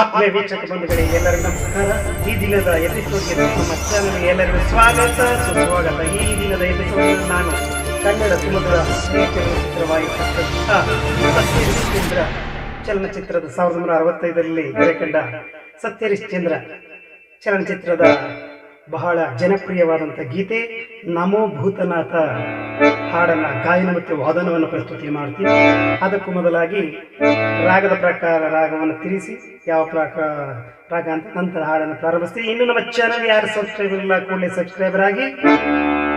ಆತ್ಮೀಯ ವೀಕ್ಷಕ ಬಂಧುಗಳಿಗೆ ಎಲ್ಲರಿಗೂ ನಮಸ್ಕಾರ. ಈ ದಿನದ ಎಪಿಸೋಡ್ಗೆ ನಮ್ಮ ಚಾನಲ್ಗೆ ಎಲ್ಲರಿಗೂ ಸ್ವಾಗತ. ಸುಸ್ವಾಗತ. ಈ ದಿನದ ಎಪಿಸೋಡ್ ನಾನು ಕನ್ನಡ ಸುಮಧುರ ಚಲನಚಿತ್ರವಾಗಿ ಚಂದ್ರ ಚಲನಚಿತ್ರದ ಸಾವಿರದ ಒಂಬೈನೂರ ಅರವತ್ತೈದರಲ್ಲಿ ತೆರೆಕಂಡ ಸತ್ಯರಿಶ್ಚಂದ್ರ ಚಲನಚಿತ್ರದ ಬಹಳ ಜನಪ್ರಿಯವಾದಂಥ ಗೀತೆ ನಮೋ ಭೂತನಾಥ ಹಾಡನ್ನು ಗಾಯನ ಮತ್ತು ವಾದನವನ್ನು ಪ್ರಸ್ತುತಿ ಮಾಡ್ತೀವಿ. ಅದಕ್ಕೂ ಮೊದಲಾಗಿ ರಾಗದ ಪ್ರಕಾರ ರಾಗವನ್ನು ತಿಳಿಸಿ ಯಾವ ಪ್ರಕಾರ ರಾಗ ಅಂತ ನಂತರ ಹಾಡನ್ನು ಪ್ರಾರಂಭಿಸ್ತೀವಿ ಇನ್ನು ನಮ್ಮ ಚಾನಲ್ ಯಾರು ಸಬ್ಸ್ಕ್ರೈಬರ್ ಇಲ್ಲ, ಕೂಡಲೇ ಸಬ್ಸ್ಕ್ರೈಬರ್ ಆಗಿ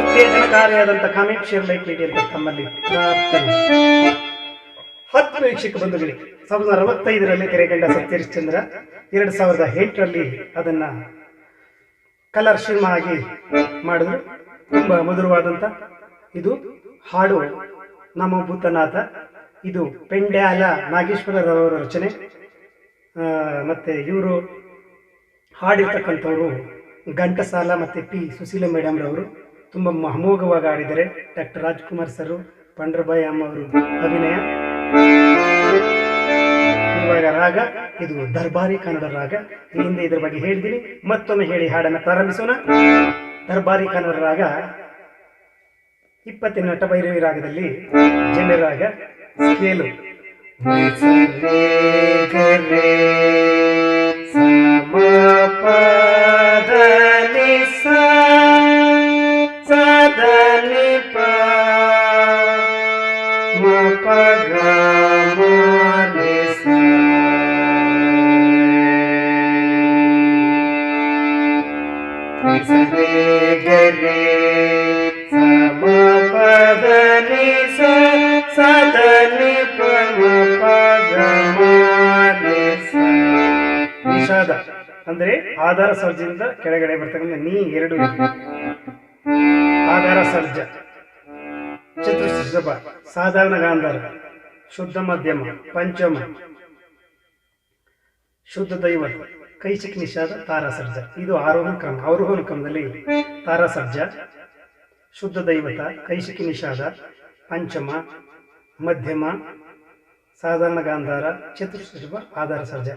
ಉತ್ತೇಜನಕಾರಿಯಾದಂಥ ಕಾಮೆಂಟ್ ಶೇರ್ ಲೈಕ್ ನೀಡಿ ಅಂತ ತಮ್ಮಲ್ಲಿ ಪ್ರಾರ್ಥನೆ. ಹತ್ತು ವೀಕ್ಷಕ ಬಂಧುಗಳಿಗೆ ಸಾವಿರದ ಅರವತ್ತೈದರಲ್ಲಿ ತೆರೆಗಂಡ ಸತ್ಯರಿಶ್ಚಂದ್ರ, ಎರಡು ಸಾವಿರದ ಎಂಟರಲ್ಲಿ ಅದನ್ನ ಕಲರ್ ಸಿನಿಮಾ ಆಗಿ ಮಾಡಿದ್ರು. ತುಂಬ ಮಧುರವಾದಂಥ ಇದು ಹಾಡು ನಮ್ಮ ಭೂತನಾಥ. ಇದು ಪೆಂಡ್ಯಾಲ ನಾಗೇಶ್ವರರವರ ರಚನೆ. ಮತ್ತೆ ಇವರು ಹಾಡಿರ್ತಕ್ಕಂಥವ್ರು ಘಂಟಸಾಲ ಮತ್ತು ಪಿ ಸುಶೀಲ ಮೇಡಮ್ ರವರು ತುಂಬ ಮಹಮೋಘವಾಗಿ ಆಡಿದ್ದಾರೆ ಡಾಕ್ಟರ್ ರಾಜ್ಕುಮಾರ್ ಸರ್ ಪಂಡ್ರಬಾಯಿ ಅಮ್ಮ ಅವರು ಅಭಿನಯ. ಇವಾಗ ರಾಗ, ಇದು ದರ್ಬಾರಿ ಕನ್ನಡ ರಾಗ. ಹಿಂದೆ ಇದರ ಬಗ್ಗೆ ಹೇಳಿದ್ದೀನಿ. ಮತ್ತೊಮ್ಮೆ ಹೇಳಿ ಹಾಡನ್ನು ಪ್ರಾರಂಭಿಸೋಣ. ದರ್ಬಾರಿ ಕನ್ನಡ ರಾಗ ಇಪ್ಪತ್ತಿನ ನಟಭೈರವಿ ರಾಗದಲ್ಲಿ ಜನ ರಾಗ, ಸ್ಕೇಲು. ನಿಷಾದ ಅಂದ್ರೆ ಆಧಾರ ಸರ್ಜದಿಂದ ಕೆಳಗಡೆ ಬರ್ತಕ್ಕಂಥ ನೀ ಎರಡು. ಆಧಾರ ಸರ್ಜ. ಚತುರ್ಷಭ ಸಾಧಾರಣ ಗಾಂಧಾರ. ಶುದ್ಧ ಮಧ್ಯಮ, ಪಂಚಮ. ಶುದ್ಧ ದೈವತ ಕೈಚಿಕ್ ನಿಷಾದ ತಾರಾಸರ್ಜ. ಇದು ಆರೋಹಣ ಕ್ರಮ ಆರೋಹಣ ಕ್ರಮದಲ್ಲಿ ತಾರಾಸರ್ಜ, ಶುದ್ಧ ದೈವತ ಕೈಶಿಕಿ ನಿಷಾದ ಪಂಚಮ, ಮಧ್ಯಮ, ಸಾಧಾರಣ ಗಾಂಧಾರ ಚತುರ್ಷಭ ಆಧಾರ ಸರ್ಜ.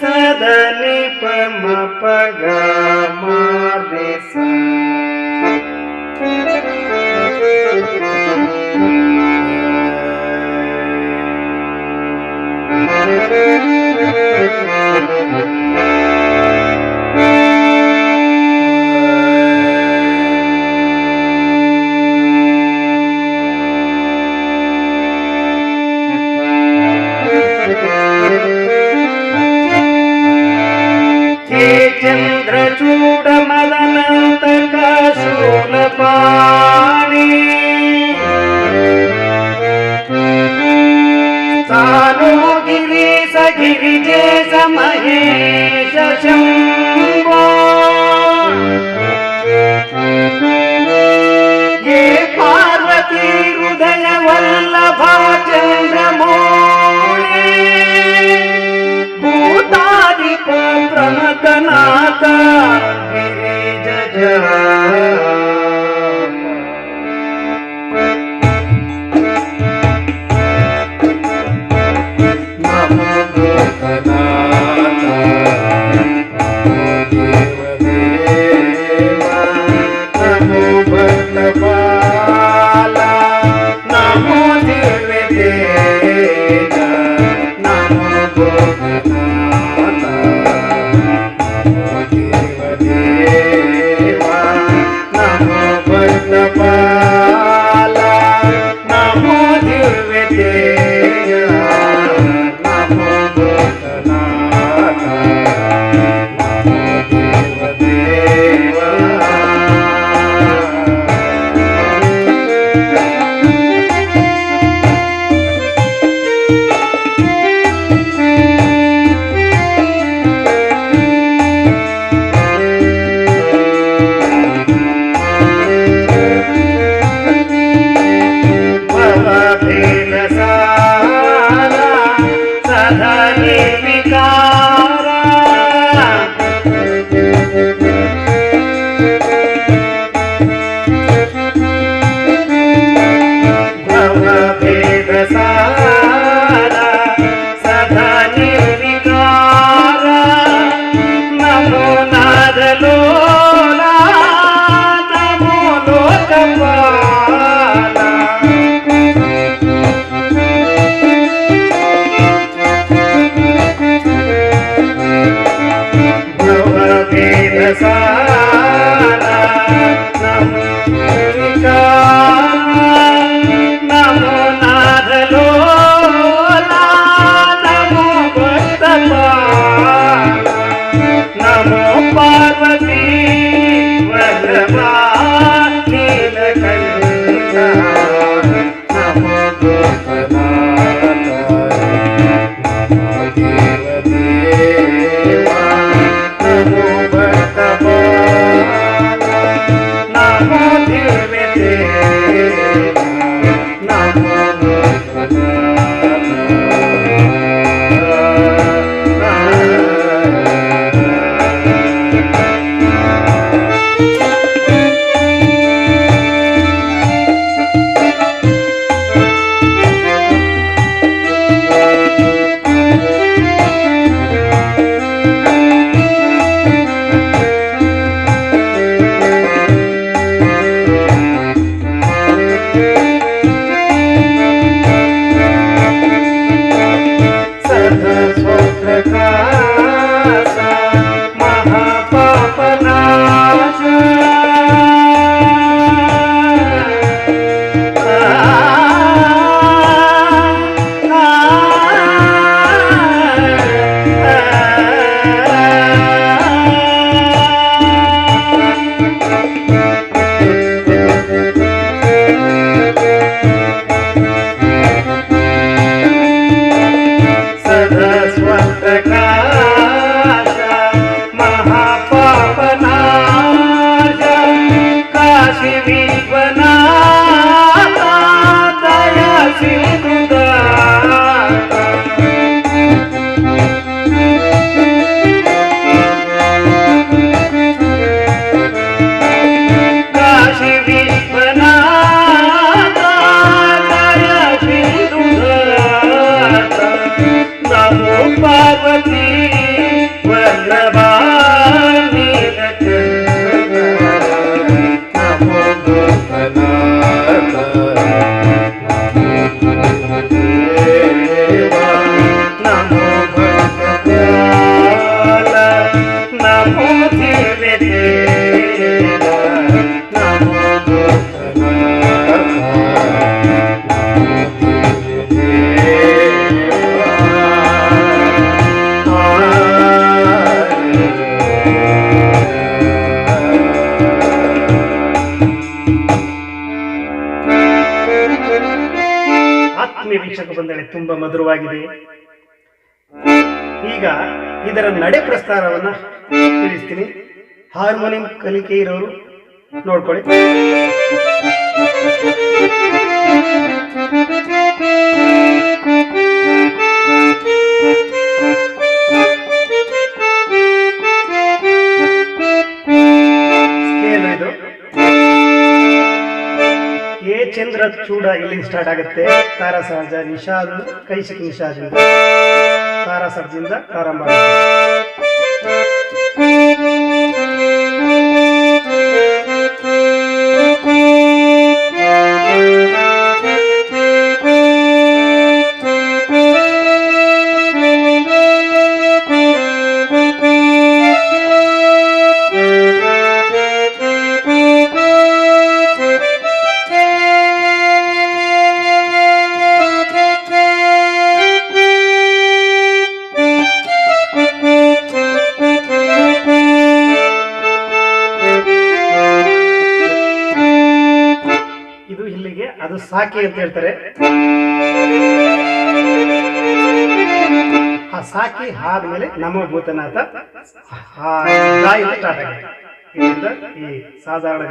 ಸದ ನಿ ಪ ಮ ಪ पार्वती ನಡೆ ಪ್ರಸ್ತಾರವನ್ನ ತಿಳಿಸ್ತೀನಿ. ಹಾರ್ಮೋನಿಯಂ ಕಲಿಕೆ ಇರೋರು ನೋಡ್ಕೊಳ್ಳಿ. ಎ ಚಂದ್ರ ಚೂಡ ಇಲ್ಲಿ ಸ್ಟಾರ್ಟ್ ಆಗುತ್ತೆ? ತಾರಾ ಸಹಜ, ನಿಷಾದ್ ನಿಷಾದಿಂದ ತಾರಾ ಸರ್ಜಿಂದ ಪ್ರಾರಂಭ ಸಾಕೆ ಅಂತ ಹೇಳ್ತಾರೆ ಆ ಸಾಕಿ ಆದ್ಮೇಲೆ ನಮ ಭೂತನಾಥ ಸ್ಟಾರ್ಟ್ ಆಗಿದೆ ಈ ಸಾಧಾರಣ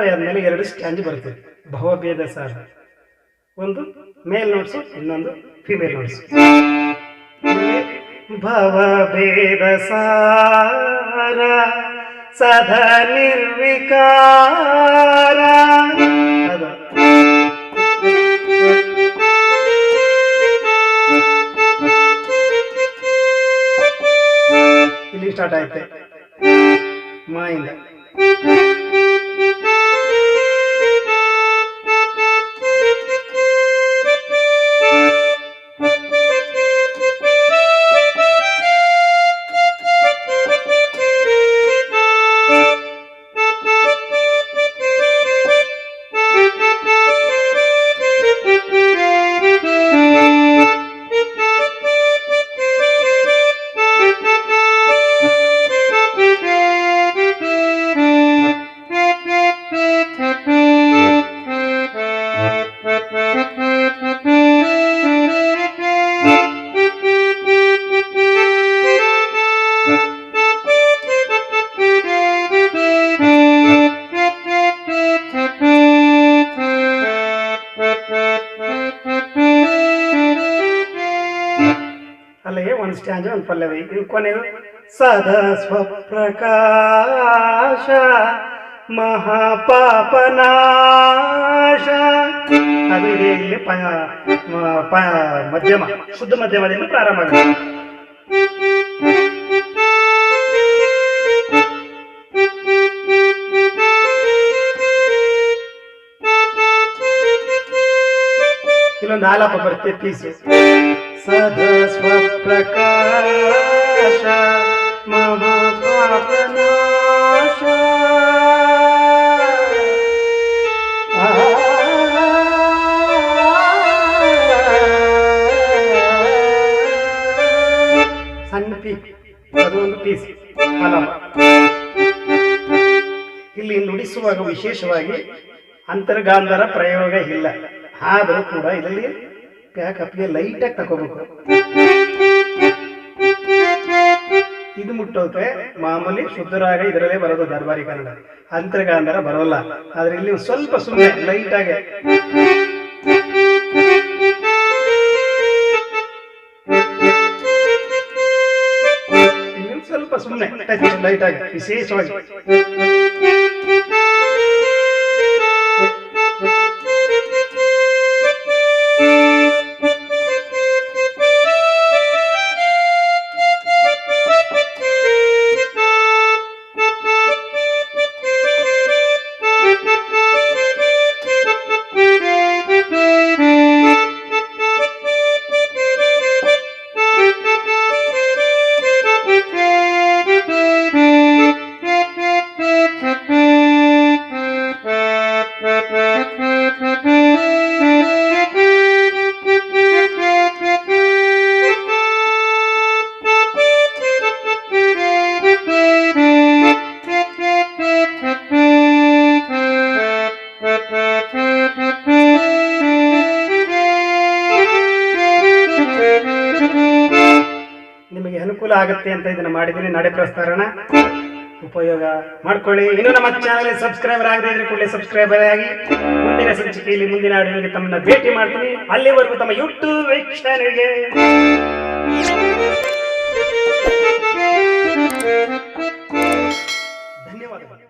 ಪಲ್ಲವಿ ಆದಮೇಲೆ ಎರಡು ಸ್ಟ್ಯಾಂಜ್ ಬರುತ್ತೆ. ಭವಭೇದ ಸಾರ. ಒಂದು ಮೇಲ್ ನೋಟ್ಸು ಇನ್ನೊಂದು ಫಿಮೇಲ್ ನೋಟ್ಸು ಭವಭೇದ ಸಾರ, ಸದ ನಿರ್ವಿಕಾರ. ಇಲ್ಲಿ ಸ್ಟಾರ್ಟ್ ಆಯ್ತೆ. ಮಾಯಿಂದ ಅಲ್ಲಿಗೆ ಒಂದು ಸ್ಟ್ಯಾಂಜ್ ಒಂದು ಪಲ್ಲವಿ. ಇದು ಕೊನೆಯದು ಸದಾ ಸ್ವಪ್ರಕಾಶ, ಮಹಾಪಾಪನಾಶ. ಅದು ಇದೆ ಇಲ್ಲಿ ಮಧ್ಯಮ, ಶುದ್ಧ ಮಧ್ಯಮದಿಂದ ಪ್ರಾರಂಭ ಆಗುತ್ತೆ. ಇಲ್ಲೊಂದು ಆಲಾಪ ಬರುತ್ತೆ ಪೀಸು ಸದಾ ಸ್ವಪ್ರಕಾಶ ಮಮ ಪಾಪನಾಶ ಆ. ಸಣ್ಣ ಪೀ ಅದು ಒಂದು ಪೀಸ್ ಇಲ್ಲಿ ನುಡಿಸುವಾಗ ವಿಶೇಷವಾಗಿ ಅಂತರ್ಗಾಂಧರ ಪ್ರಯೋಗ ಇಲ್ಲ, ಆದರೂ ಕೂಡ ಇದರಲ್ಲಿ ಪ್ಯಾಕಪ್ಗೆ ಲೈಟಾಗಿ ತಗೋಬೇಕು. ಇದು ಮುಟ್ಟೋಕೆ ಮಾಮೂಲಿ ಶುದ್ಧರಾಗ ಇದರಲ್ಲೇ ಬರೋದು ದರ್ಬಾರಿ ಕನ್ನಡ. ಅಂತರ್ಗಾಂಧರ ಬರೋಲ್ಲ. ಆದ್ರೆ ಇಲ್ಲಿ ಸ್ವಲ್ಪ ಸುಮ್ಮನೆ ಲೈಟಾಗಿ ಸ್ವಲ್ಪ ಸುಮ್ಮನೆ ಲೈಟಾಗಿ ವಿಶೇಷವಾಗಿ. ಅನುಕೂಲ ಆಗುತ್ತೆ ಅಂತ ಇದನ್ನ ಮಾಡಿದ್ದೀನಿ. ನಡೆ ಪ್ರಸ್ತಾರಣ ಉಪಯೋಗ ಮಾಡ್ಕೊಳ್ಳಿ. ಇನ್ನು ನಮ್ಮ ಚಾನಲ್ ಸಬ್ಸ್ಕ್ರೈಬರ್ ಆಗದೆ ಇದ್ರೆ ಕೂಡಲೇ ಸಬ್ಸ್ಕ್ರೈಬರ್ ಆಗಿ ಮುಂದಿನ ಸಂಚಿಕೆಯಲ್ಲಿ ಮುಂದಿನ ಆಡಿಯೋಗೆ ತಮ್ಮನ್ನ ಭೇಟಿ ಮಾಡ್ತೀನಿ. ಅಲ್ಲಿವರೆಗೂ ತಮ್ಮ ಯೂಟ್ಯೂಬ್ ವೀಕ್ಷಣೆಗೆ ಧನ್ಯವಾದಗಳು.